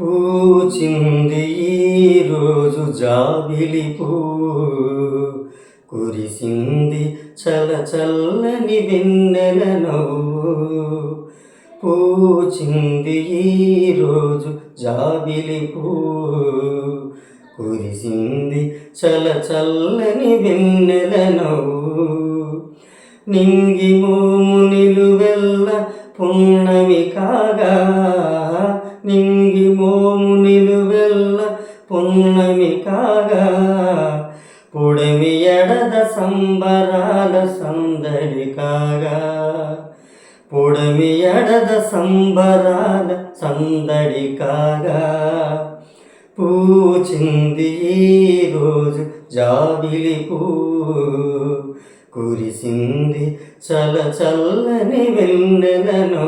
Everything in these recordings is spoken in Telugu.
పూచింది ఈరోజు జాబిలి పూ. కురిసింది చల చల్లని వెన్నెల నవ్వు. పూచింది ఈరోజు జాబిలి పూ. కురిసింది చల చల్లని వెన్నెల నవ్వు. నింగి మోము నిలువెల్ల పున్నమి కాగా. నింగి మోము నిలువెల్ల పున్నమి కాగా పుడమి ఎడద సంబరాల సందడి కాగా పుడమి ఎడద సంబరాల సందడి కాగా. పూచింది ఈరోజు జాబిలి పూ కురిసింది చల చల్లని వెన్నెలను.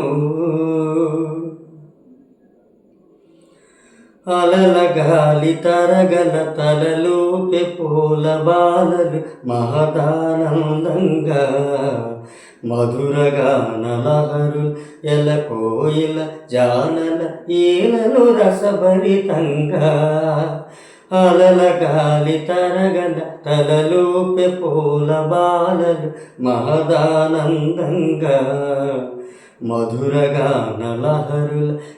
అలల గాలి తరగల తలలోపె పూల బాలలు మహదానందంగా. మధురగానలహరు ఎల కోయిల జానల ఈలలు రసభరితంగా. అలల గాలి తరగల తలలోపె పూల బాలలు మహదానందంగా. మధురగానలహరుల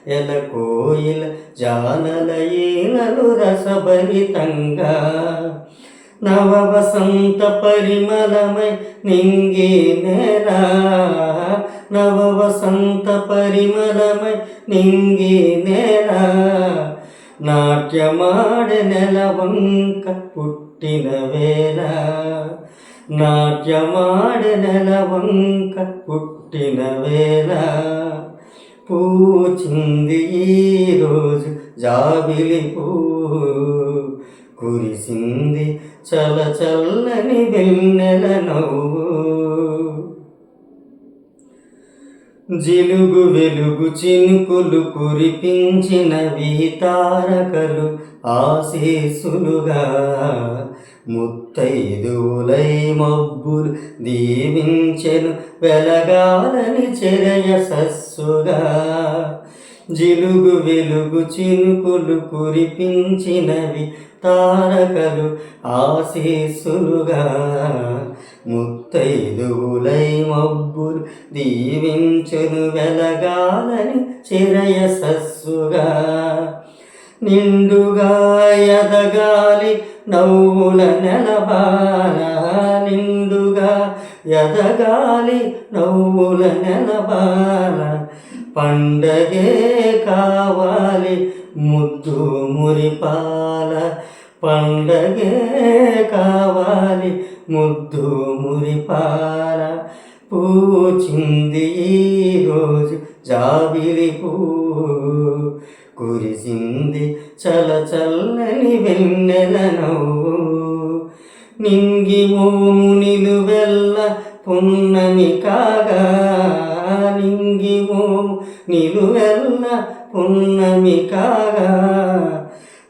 ఎల కోయిల జానల రసభరితంగా నవ వసంత పరిమళమై నింగి నేరా నవ వసంత పరిమళమై నింగి నేరా నాట్యమాడ నెలవంక పుట్టిన వేళ నాట్యమాడ నెలవంక పుట్టిన వేళ పూచింది ఈరోజు జాబిలి పూ. కురిసింది చల చల్లని వెన్నెల నవ్వు. జిలుగు వెలుగు చినుకులు కురిపించినవి తారకలు ఆశీసులుగా ముత్తైదులై మబ్బులు దీవించెను వెలగాలని చెరయ సస్సుగా. జిలుగు వెలుగు చినుకులు కురిపించినవి తారకలు ఆశీస్సులుగా. ముత్తైదులై మబ్బులు దీవించును వెలగాలని చిరయ సస్సుగా నిండుగా ఎదగాలి నవ్వుల నెలబాల ఎదగాలి నవ్వుల నెలబాల పండగే కావాలి ముద్దు మురిపాల. పండగే కావాలి ముద్దు మురిపాల. పూచింది ఈరోజు జాబిలి పూ కురిసింది చల చల్లని వెన్నెల నవ్వు. నింగి మోము నిలువెల్ల పున్నమి కాగా నింగి మోము నిలువెల్ల పున్నమి కాగా.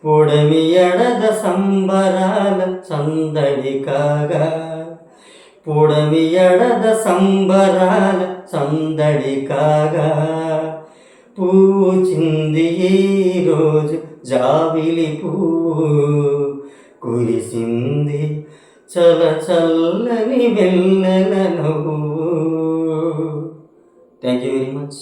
పొడమి ఎడద సంబరాల సందడి కాగా. పొడమి ఎడద సంబరాల సందడి కాగా. పూచింది ఈరోజు జాబిలి పూ కురిసింది చల చల్లని వెన్నెల థ్యాంక్ యూ వెరీ మచ్